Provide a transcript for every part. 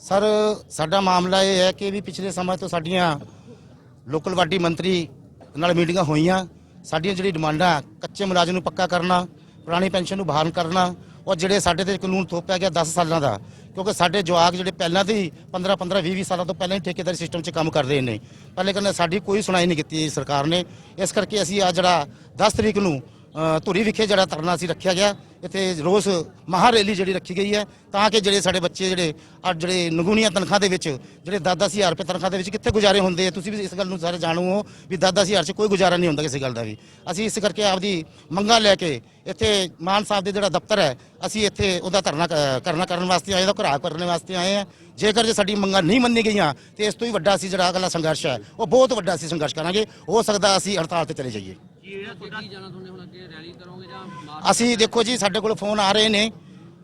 Sir, ਸਾਡਾ ਮਾਮਲਾ ਇਹ ਹੈ ਕਿ ਵੀ ਪਿਛਲੇ ਸਮੇਂ ਤੋਂ ਸਾਡੀਆਂ ਲੋਕਲ ਵਾਡੀ ਮੰਤਰੀ ਨਾਲ ਮੀਟਿੰਗਾਂ ਹੋਈਆਂ। ਸਾਡੀਆਂ ਜਿਹੜੀ ਡਿਮਾਂਡਾਂ, ਕੱਚੇ ਮੁਲਾਜ਼ਮ ਨੂੰ ਪੱਕਾ ਕਰਨਾ, ਪੁਰਾਣੀ ਪੈਨਸ਼ਨ ਨੂੰ ਬਹਾਲ ਕਰਨਾ ਔਰ ਜਿਹੜੇ ਸਾਡੇ ਤੇ ਕਾਨੂੰਨ ਥੋਪਿਆ ਗਿਆ 10 ਸਾਲਾਂ ਦਾ, ਕਿਉਂਕਿ ਸਾਡੇ ਜਵਾਕ ਜਿਹੜੇ ਪਹਿਲਾਂ ਦੇ ਹੀ 15 15 20 20 ਸਾਲਾਂ ਤੋਂ ਪਹਿਲਾਂ ਹੀ ਠੇਕੇਦਾਰੀ ਸਿਸਟਮ 'ਚ ਕੰਮ ਕਰ ਰਹੇ ਨੇ। ਪਹਿਲੇ ਕਹਿੰਦੇ ਸਾਡੀ ਕੋਈ ਸੁਣਾਈ ਨਹੀਂ ਕੀਤੀ ਸਰਕਾਰ ਨੇ। ਇਸ ਕਰਕੇ ਅਸੀਂ ਆ ਜਿਹੜਾ 10 ਤਰੀਕ ਨੂੰ ਧੁਰੀ ਵਿਖੇ ਜਿਹੜਾ ਧਰਨਾ ਅਸੀਂ ਰੱਖਿਆ ਗਿਆ। ਇੱਥੇ ਰੋਸ ਮਹਾ ਰੈਲੀ ਜਿਹੜੀ ਰੱਖੀ ਗਈ ਹੈ। ਤਾਂ ਕਿ ਜਿਹੜੇ ਸਾਡੇ ਬੱਚੇ ਜਿਹੜੇ ਅੱਜ ਜਿਹੜੇ ਨਗੂਣੀਆਂ ਤਨਖਾਹ ਦੇ ਵਿੱਚ, ਜਿਹੜੇ 10-10000 ਰੁਪਏ ਤਨਖਾਹ ਦੇ ਵਿੱਚ ਕਿੱਥੇ ਗੁਜ਼ਾਰੇ ਹੁੰਦੇ ਆ, ਤੁਸੀਂ ਵੀ ਇਸ ਗੱਲ ਨੂੰ ਸਾਰੇ ਜਾਣੂ ਹੋ ਵੀ 10-10000 'ਚ ਕੋਈ ਗੁਜ਼ਾਰਾ ਨਹੀਂ ਹੁੰਦਾ ਕਿਸੇ ਗੱਲ ਦਾ ਵੀ। ਅਸੀਂ ਇਸ ਕਰਕੇ ਆਪਦੀ ਮੰਗਾਂ ਲੈ ਕੇ ਇੱਥੇ ਮਾਨ ਸਾਹਿਬ ਦੇ ਜਿਹੜਾ ਦਫ਼ਤਰ ਹੈ, ਅਸੀਂ ਇੱਥੇ ਉਹਦਾ ਧਰਨਾ ਕ- ਕਰਨਾ ਕਰਨ ਵਾਸਤੇ ਆਏ ਦਾ ਘਰਾ ਕਰਨ ਵਾਸਤੇ ਆਏ ਹਾਂ। ਜੇਕਰ ਜੇ ਸਾਡੀ ਮੰਗਾਂ ਨਹੀਂ ਮੰਨੀ ਗਈਆਂ, ਤੇ ਇਸ ਤੋਂ ਵੀ ਵੱਡਾ ਅਸੀਂ ਜਿਹੜਾ ਅਗਲਾ ਸੰਘਰਸ਼ ਹੈ, ਉਹ ਬਹੁਤ ਵੱਡਾ ਅਸੀਂ ਸੰਘਰਸ਼ ਕਰਾਂਗੇ। ਹੋ ਸਕਦਾ ਅਸੀਂ ਹੜਤਾਲ ਤੇ ਚਲੇ ਜਾਈਏ। ਕੀ ਜਾਣਾ ਤੁਹਾਨੂੰ ਹੁਣ ਅੱਗੇ ਰੈਲੀ ਕਰੋਗੇ ਜਾਂ ਮਾਰਚ ਅਸੀਂ ਦੇਖੋ ਜੀ ਸਾਡੇ ਕੋਲ ਫੋਨ ਆ ਰਹੇ ਨੇ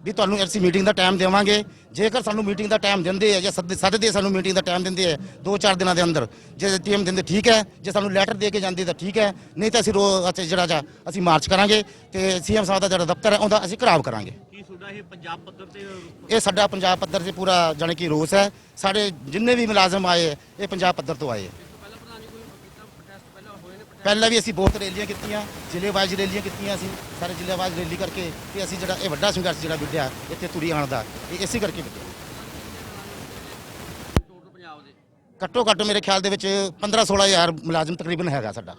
ਵੀ ਤੁਹਾਨੂੰ ਅਸੀਂ ਮੀਟਿੰਗ ਦਾ ਟਾਈਮ ਦੇਵਾਂਗੇ। ਜੇਕਰ ਸਾਨੂੰ ਮੀਟਿੰਗ ਦਾ ਟਾਈਮ ਦਿੰਦੇ ਆ ਜਾਂ ਸੱਦ- ਸੱਦਦੇ ਸਾਨੂੰ ਮੀਟਿੰਗ ਦਾ ਟਾਈਮ ਦਿੰਦੇ ਆ ਦੋ ਚਾਰ ਦਿਨਾਂ ਦੇ ਅੰਦਰ ਜੇ ਟਾਈਮ ਦਿੰਦੇ ਠੀਕ ਹੈ ਜੇ ਸਾਨੂੰ ਲੈਟਰ ਦੇ ਕੇ ਜਾਂਦੇ ਤਾਂ ਠੀਕ ਹੈ ਨਹੀਂ ਤਾਂ ਅਸੀਂ ਰੋ ਅਸੀਂ ਜਿਹੜਾ ਜਾ ਅਸੀਂ ਮਾਰਚ ਕਰਾਂਗੇ ਤੇ ਸੀਐਮ ਸਾਹਿਬ ਦਾ ਜਿਹੜਾ ਦਫ਼ਤਰ ਹੈ ਉਹਦਾ ਅਸੀਂ ਘਰਾਵ ਕਰਾਂਗੇ। ਕੀ ਤੁਹਾਡਾ ਇਹ ਪੰਜਾਬ ਪੱਧਰ ਤੇ ਇਹ ਸਾਡਾ ਪੰਜਾਬ ਪੱਧਰ ਤੇ ਪੂਰਾ ਜਾਣੀ ਕਿ ਰੋਸ ਹੈ। ਸਾਡੇ ਜਿੰਨੇ ਵੀ ਮੁਲਾਜ਼ਮ ਆਏ ਹੈ, ਇਹ ਪੰਜਾਬ ਪੱਧਰ ਤੋਂ ਆਏ ਹੈ ਪਹਿਲਾਂ ਪ੍ਰਧਾਨ ਜੀ ਕੋਈ ਕੀਤਾ ਪ੍ਰੋਟੈਸਟ ਪਹਿਲਾਂ ਵੀ ਅਸੀਂ ਬਹੁਤ ਰੈਲੀਆਂ ਕੀਤੀਆਂ ਜ਼ਿਲ੍ਹੇ ਵਾਈਜ਼ ਰੈਲੀਆਂ ਕੀਤੀਆਂ ਅਸੀਂ ਸਾਰੇ ਜ਼ਿਲ੍ਹੇ ਵਾਈਜ਼ ਰੈਲੀ ਕਰਕੇ ਤੇ ਅਸੀਂ ਜਿਹੜਾ ਇਹ ਵੱਡਾ ਸੰਘਰਸ਼ ਜਿਹੜਾ ਵਿੱਢਿਆ ਇੱਥੇ ਤੁਰੀ ਆਉਣ ਦਾ ਇਹ ਇਸੇ ਕਰਕੇ ਵਿੱਢਿਆ। ਘੱਟੋ ਘੱਟ ਮੇਰੇ ਖਿਆਲ ਦੇ ਵਿੱਚ 15 16000 ਮੁਲਾਜ਼ਮ ਤਕਰੀਬਨ ਹੈਗਾ ਸਾਡਾ।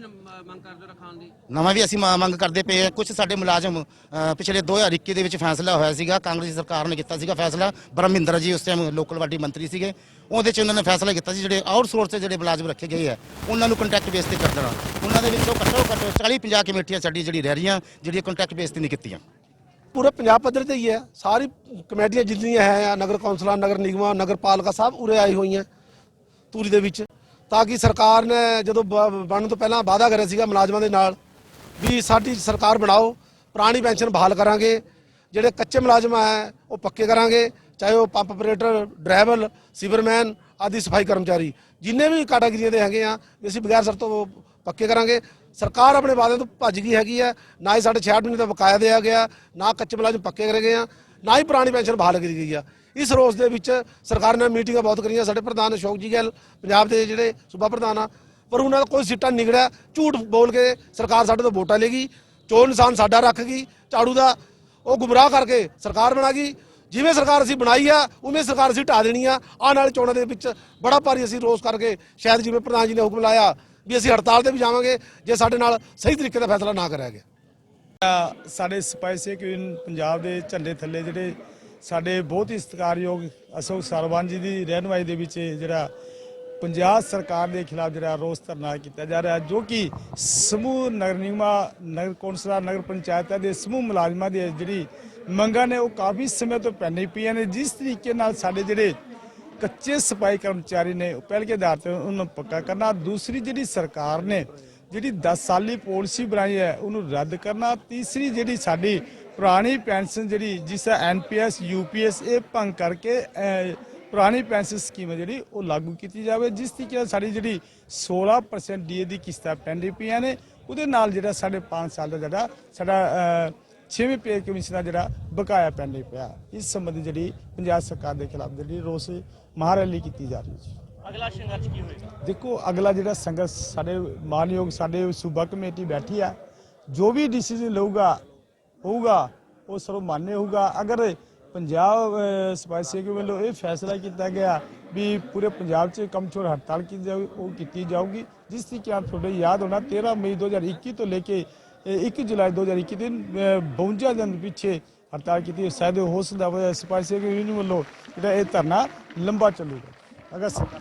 ਵੀ ਮੰਗ ਕਰਦੇ ਦੀ? ਨਵਾਂ ਵੀ ਅਸੀਂ ਮੰਗ ਕਰਦੇ ਪਏ ਹਾਂ। ਕੁਝ ਸਾਡੇ ਮੁਲਾਜ਼ਮ ਪਿਛਲੇ 2021 ਦੇ ਵਿੱਚ ਫੈਸਲਾ ਹੋਇਆ ਸੀਗਾ। ਕਾਂਗਰਸ ਸਰਕਾਰ ਨੇ ਕੀਤਾ ਸੀਗਾ ਫੈਸਲਾ। ਬ੍ਰਹਮਿੰਦਰ ਜੀ ਉਸ ਟਾਈਮ ਲੋਕਲ ਵਾਡੀ ਮੰਤਰੀ ਸੀਗੇ। ਉਹਦੇ ਚ ਉਹਨਾਂ ਨੇ ਫੈਸਲਾ ਕੀਤਾ ਸੀ ਜਿਹੜੇ ਆਊਟਸੋਰਸ ਤੇ ਜਿਹੜੇ ਮੁਲਾਜ਼ਮ ਰੱਖੇ ਗਏ ਆ ਉਹਨਾਂ ਨੂੰ ਕੰਟਰੈਕਟ ਬੇਸ ਤੇ ਕਰ ਦੇਣਾ। ਉਹਨਾਂ ਦੇ ਵਿੱਚੋਂ ਘੱਟੋ ਘੱਟ 40 50 ਕਮੇਟੀਆਂ ਸਾਡੀ ਜਿਹੜੀ ਰਹਿ ਰਹੀਆਂ ਜਿਹੜੀਆਂ ਕੰਟਰੈਕਟ ਬੇਸ ਤੇ ਨਹੀਂ ਕੀਤੀਆਂ। ਪੂਰੇ ਪੰਜਾਬ ਪੱਧਰ ਤੇ ਹੀ ਹੈ। ਸਾਰੀ ਕਮੇਟੀਆਂ ਜਿੰਨੀਆਂ ਹੈ ਨਗਰ ਕੌਂਸਲਾਂ ਨਗਰ ਨਿਗਮਾਂ ਨਗਰ ਪਾਲਿਕਾ ਸਭ ਉਰੇ ਆਈ ਹੋਈਆਂ। ਤੂਰੀ ਦੇ ਵਿੱਚ। ਤਾਂ ਕਿ ਸਰਕਾਰ ਨੇ ਜਦੋਂ ਬ- ਬਣਨ ਤੋਂ ਪਹਿਲਾਂ ਵਾਅਦਾ ਕਰਿਆ ਸੀਗਾ ਮੁਲਾਜ਼ਮਾਂ ਦੇ ਨਾਲ ਵੀ ਸਾਡੀ ਸਰਕਾਰ ਬਣਾਓ, ਪੁਰਾਣੀ ਪੈਨਸ਼ਨ ਬਹਾਲ ਕਰਾਂਗੇ, ਜਿਹੜੇ ਕੱਚੇ ਮੁਲਾਜ਼ਮ ਹੈ ਉਹ ਪੱਕੇ ਕਰਾਂਗੇ, ਚਾਹੇ ਉਹ ਪੰਪ ਆਪਰੇਟਰ, ਡਰਾਈਵਰ, ਸੀਵਰਮੈਨ ਆਦਿ ਸਫ਼ਾਈ ਕਰਮਚਾਰੀ, ਜਿੰਨੇ ਵੀ ਕੈਟਾਗਰੀਆਂ ਦੇ ਹੈਗੇ ਆ ਅਸੀਂ ਬਗੈਰ ਸ਼ਰਤ ਤੋਂ ਪੱਕੇ ਕਰਾਂਗੇ। ਸਰਕਾਰ ਆਪਣੇ ਵਾਅਦੇ ਤੋਂ ਭੱਜ ਗਈ ਹੈਗੀ ਹੈ, ਨਾ ਹੀ ਸਾਡੇ 66 ਮਹੀਨੇ ਦਾ ਬਕਾਇਆ ਦਿਆ ਗਿਆ, ਨਾ ਕੱਚੇ ਮੁਲਾਜ਼ਮ ਪੱਕੇ ਕਰੇ ਗਏ ਆ। ਨਾ ਹੀ ਪੁਰਾਣੀ ਪੈਨਸ਼ਨ ਬਹਾਲ ਕੀਤੀ ਗਈ ਆ। ਇਸ ਰੋਸ ਦੇ ਵਿੱਚ ਸਰਕਾਰ ਨੇ ਮੀਟਿੰਗਾਂ ਬਹੁਤ ਕਰੀਆਂ। ਸਾਡੇ ਪ੍ਰਧਾਨ ਅਸ਼ੋਕ ਜੀ ਗਿੱਲ ਪੰਜਾਬ ਦੇ ਜਿਹੜੇ ਸੂਬਾ ਪ੍ਰਧਾਨ ਆ, ਪਰ ਉਹਨਾਂ ਦਾ ਕੋਈ ਸਿੱਟਾ ਨਹੀਂ ਨਿਕਲਿਆ। ਝੂਠ ਬੋਲ ਕੇ ਸਰਕਾਰ ਸਾਡੇ ਤੋਂ ਵੋਟਾਂ ਲੈ ਗਈ। ਚੋਣ ਨਿਸ਼ਾਨ ਸਾਡਾ ਰੱਖ ਗਈ। ਝਾੜੂ ਦਾ ਉਹ ਗੁੰਮਰਾਹ ਕਰਕੇ ਸਰਕਾਰ ਬਣਾ ਗਈ। ਜਿਵੇਂ ਸਰਕਾਰ ਅਸੀਂ ਬਣਾਈ ਆ, ਉਵੇਂ ਸਰਕਾਰ ਅਸੀਂ ਢਾ ਦੇਣੀ ਆ। ਆਉਣ ਵਾਲੇ ਚੋਣਾਂ ਦੇ ਵਿੱਚ ਬੜਾ ਭਾਰੀ ਅਸੀਂ ਰੋਸ ਕਰਕੇ ਸ਼ਾਇਦ ਜਿਵੇਂ ਪ੍ਰਧਾਨ ਜੀ ਨੇ ਹੁਕਮ ਲਾਇਆ ਵੀ ਅਸੀਂ ਹੜਤਾਲ ਤੇ ਵੀ ਜਾਵਾਂਗੇ, ਜੇ ਸਾਡੇ ਨਾਲ ਸਹੀ ਤਰੀਕੇ ਦਾ ਫੈਸਲਾ ਨਾ ਕਰਿਆ ਗਿਆ। ਸਾਡੇ ਸਿਪਾਹੀ ਸਿੱਖ ਯੂਨੀਅਨ ਪੰਜਾਬ ਦੇ ਝੰਡੇ ਥੱਲੇ ਜਿਹੜੇ ਸਾਡੇ ਬਹੁਤ ਹੀ ਸਤਿਕਾਰਯੋਗ ਅਸ਼ੋਕ ਸਰਵਾਨ ਜੀ ਦੀ ਰਹਿਨੁਮਾਈ ਦੇ ਵਿੱਚ ਜਿਹੜਾ ਪੰਜਾਬ ਸਰਕਾਰ ਦੇ ਖਿਲਾਫ ਜਿਹੜਾ ਰੋਸ ਧਰਨਾ ਕੀਤਾ ਜਾ ਰਿਹਾ, ਜੋ ਕਿ ਸਮੂਹ ਨਗਰ ਨਿਗਮਾਂ, ਨਗਰ ਕੌਂਸਲਾਂ, ਨਗਰ ਪੰਚਾਇਤਾਂ ਦੇ ਸਮੂਹ ਮੁਲਾਜ਼ਮਾਂ ਦੀ ਜਿਹੜੀ ਮੰਗਾਂ ਨੇ ਉਹ ਕਾਫੀ ਸਮੇਂ ਤੋਂ ਪੈਣੀ ਪਈਆਂ ਨੇ, ਜਿਸ ਤਰੀਕੇ ਨਾਲ ਸਾਡੇ ਜਿਹੜੇ ਕੱਚੇ ਸਫ਼ਾਈ ਕਰਮਚਾਰੀ ਨੇ ਉਹ ਪਹਿਲ ਕੇ ਆਧਾਰ ਤੇ ਉਹਨਾਂ ਨੂੰ ਪੱਕਾ ਕਰਨਾ। ਦੂਸਰੀ ਜਿਹੜੀ ਸਰਕਾਰ ਨੇ ਜਿਹੜੀ 10 ਸਾਲੀ ਪਾਲਿਸੀ ਬਣਾਈ ਹੈ ਉਹਨੂੰ ਰੱਦ ਕਰਨਾ। ਤੀਸਰੀ ਜਿਹੜੀ ਸਾਡੀ ਪੁਰਾਣੀ ਪੈਨਸ਼ਨ ਜਿਹੜੀ ਜਿਸ ਦਾ ਐਨਪੀਐਸ ਯੂਪੀਐਸ ਇਹ ਭੰਗ ਕਰਕੇ ਪੁਰਾਣੀ ਪੈਨਸ਼ਨ ਸਕੀਮ ਹੈ ਜਿਹੜੀ ਉਹ ਲਾਗੂ ਕੀਤੀ ਜਾਵੇ। ਜਿਸ ਤਰੀਕੇ ਨਾਲ ਸਾਡੀ ਜਿਹੜੀ 16% ਡੀਏ ਦੀ ਕਿਸ਼ਤਾਂ ਪੈਂਦੀ ਪਈਆਂ ਨੇ ਉਹਦੇ ਨਾਲ ਜਿਹੜਾ ਸਾਡੇ 5 ਸਾਲ ਦਾ ਜਿਹੜਾ ਸਾਡਾ ਅਹ, ਪੇ ਕਮਿਸ਼ਨ ਦਾ ਜਿਹੜਾ ਬਕਾਇਆ ਪੈਂਦੇ ਪਿਆ। ਇਸ ਸੰਬੰਧੀ ਜਿਹੜੀ ਪੰਜਾਬ ਸਰਕਾਰ ਦੇ ਖਿਲਾਫ ਜਿਹੜੀ ਰੋਸ ਮਹਾਰੈਲੀ ਕੀਤੀ ਜਾ ਰਹੀ ਹੈ ਅਗਲਾ ਸੰਘਰਸ਼ ਕੀ ਹੋਏਗਾ ਦੇਖੋ ਅਗਲਾ ਜਿਹੜਾ ਸੰਘਰਸ਼ ਸਾਡੇ ਮਾਨਯੋਗ ਸਾਡੇ ਸੂਬਾ ਕਮੇਟੀ ਬੈਠੀ ਆ ਜੋ ਵੀ ਡਿਸੀਜਨ ਲਊਗਾ ਹੋਊਗਾ ਉਹ ਸਰਵਮਾਨਯ ਹੋਊਗਾ ਅਗਰ ਪੰਜਾਬ ਅਹ, ਸਿਪਾਹੀ ਸੇਵਕ ਵੱਲੋਂ ਇਹ ਫੈਸਲਾ ਕੀਤਾ ਗਿਆ ਵੀ ਪੂਰੇ ਪੰਜਾਬ 'ਚ ਕਮਚੋਰ ਹੜਤਾਲ ਕੀਤੀ ਜਾਊ ਉਹ ਕੀਤੀ ਜਾਊਗੀ ਜਿਸ ਦੀ ਕਿ ਆਪ ਤੁਹਾਡੇ ਯਾਦ ਹੋਣਾ 13 ਮਈ 2021 ਤੋਂ ਲੈ ਕੇ ਇਹ 1 ਜੁਲਾਈ 2021 ਦਿਨ 52 ਦਿਨ ਪਿੱਛੇ ਹੜਤਾਲ ਕੀਤੀ ਸ਼ਾਇਦ ਹੋ ਸਕਦਾ ਵਾ ਸਿਪਾਹੀ ਸੇਵਕ ਯੂਨੀਅਨ ਵੱਲੋਂ ਜਿਹੜਾ ਇਹ ਧਰਨਾ ਲੰਬਾ ਚੱਲੂਗਾ ਅਗਰ ਸਰਕਾਰ